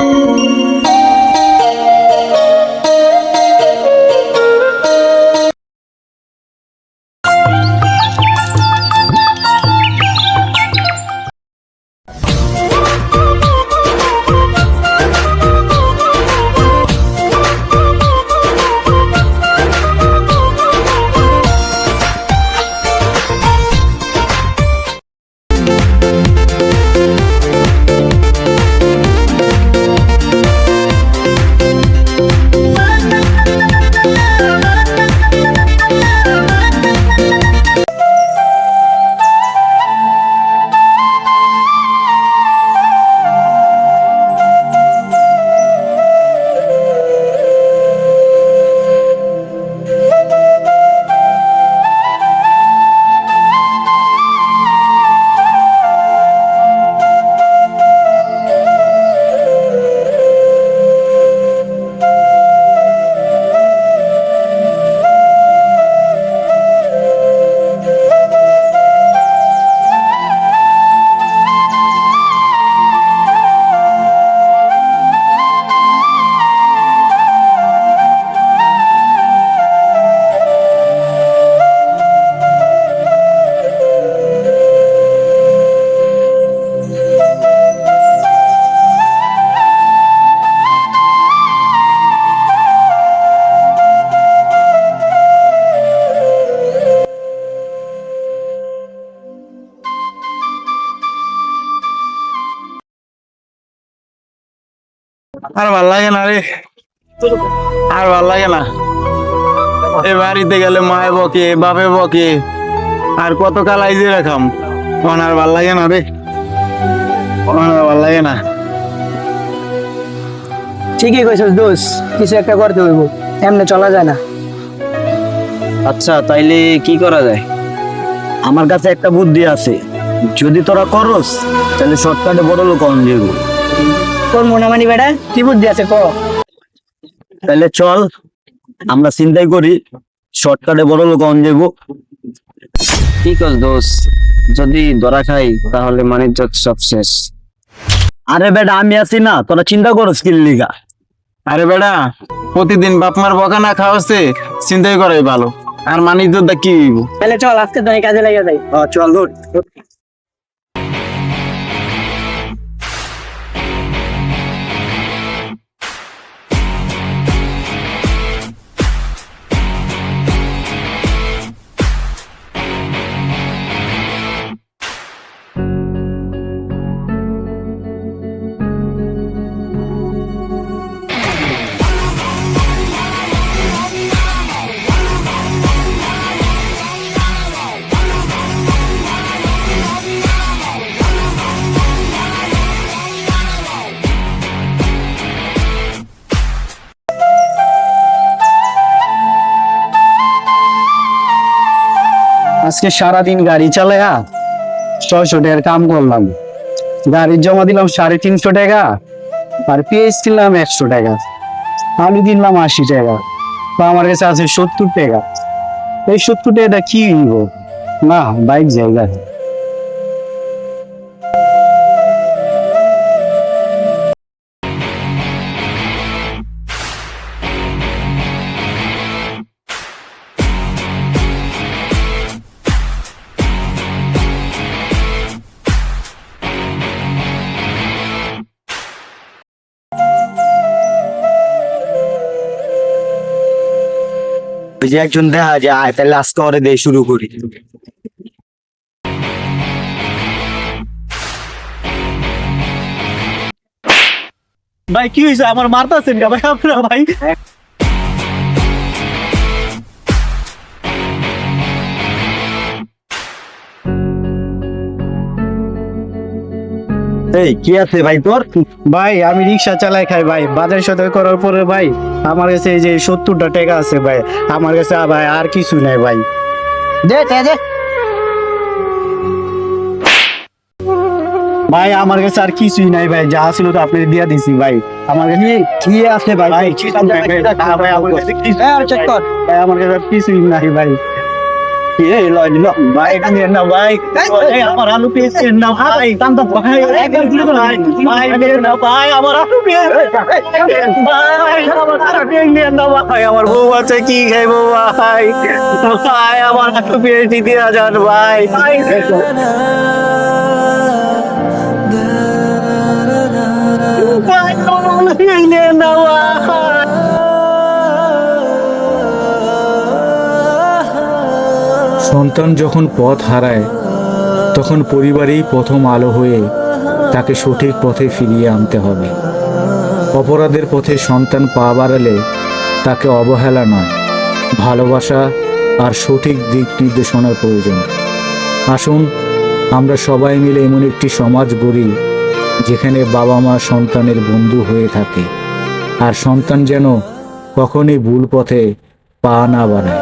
you আর ভালো লাগে না রে। আর ভালো লাগে না। এ বাড়িতে গেলে মায়ে বকে বাপে বকে আর কত কাল আইজে রাখাম। তখন আর ভালো লাগে না রে। তখন আর ভালো লাগে না। ঠিকই কইছিস দোষ কিছু একটা করতে হইব এমনি চলা যায় না। আচ্ছা তাইলে কি করা যায়? আমার কাছে একটা বুদ্ধি আছে যদি তোরা করস তাহলে শর্টকাটে বড় লোক অন যাব তোর মনামানি বেড়া কি বুদ্ধি আছে ক তাহলে চল আমরা চিন্তাই করি শর্টকাটে বড় লোক অন যাব ঠিক আছে দোষ যদি ধরা খাই তাহলে সব শেষ। আরে বেটা আমি আছি না তোরা চিন্তা করস কি লিগা? আরে বেটা প্রতিদিন বাপ মার বকা না খাওয়াচ্ছে চিন্তাই করাই ভালো। আর মানিজ্য কি হইব? তাহলে চল আজকে তো কাজে লেগে যাই। চল ধর। আজকে সারাদিন গাড়ি চালায়া ছয়শো টাকার কাম করলাম। গাড়ির জমা দিলাম সাড়ে তিনশো টাকা, আর পেঁয়াজ কিনলাম একশো টাকা, আলু কিনলাম আশি টাকা তো আমার কাছে আছে সত্তর টাকা। এই সত্তর টাকাটা কি নিব না, বাইক জায়গা যে একজন দেখা যায় তাহলে আজকে ওরে দিয়ে শুরু করি। ভাই কি হয়েছে? আমার মারতাছেন ভাই আপনারা ভাই? এই কি আছে ভাই তোর? ভাই আমি রিক্সা চালাই খাই ভাই। বাজার সদাই করার পরে ভাই আমার কাছে এই যে সত্তরটা টাকা আছে ভাই আমার কাছে আর ভাই আর কিছু নাই ভাই। দে দে ভাই আমার কাছে আর কিছুই নাই ভাই যা ছিল তো আপনি দিয়া দিছি ভাই। আমার কাছে কি আছে ভাই? ভাই কিছু নাই ভাই। না ভাই আমার কাছে কিছু- ভাই আমার কাছে আর কিছুই নাই ভাই। এই লয় নিল ভাই এটা নিয়ে না ভাই এই আমার আলু পেয়েছে না ভাই কান্দা ভাই একবারগুলো ভাই ভাই নিয়ে না ভাই আমার আলু পেয়েছে ভাই আমার আলু পেয়েছে না ভাই আমার বউ আছে কি খাইবো ভাই ভাই আমার আলু পেয়েছে দিয়ে হাজার ভাই ভাই আমার আলু পেয়েছে নিয়ে না ভাই সন্তান যখন পথ হারায়, তখন পরিবারেই প্রথম আলো হয়ে তাকে সঠিক পথে ফিরিয়ে আনতে হবে। অপরাধের পথে সন্তান পা বাড়ালে তাকে অবহেলা নয়, ভালোবাসা আর সঠিক দিক নির্দেশনার প্রয়োজন। আসুন, আমরা সবাই মিলে এমন একটি সমাজ গড়ি, যেখানে বাবা মা সন্তানের বন্ধু হয়ে থাকে, আর সন্তান যেন কখনই ভুল পথে পা না বাড়ায়।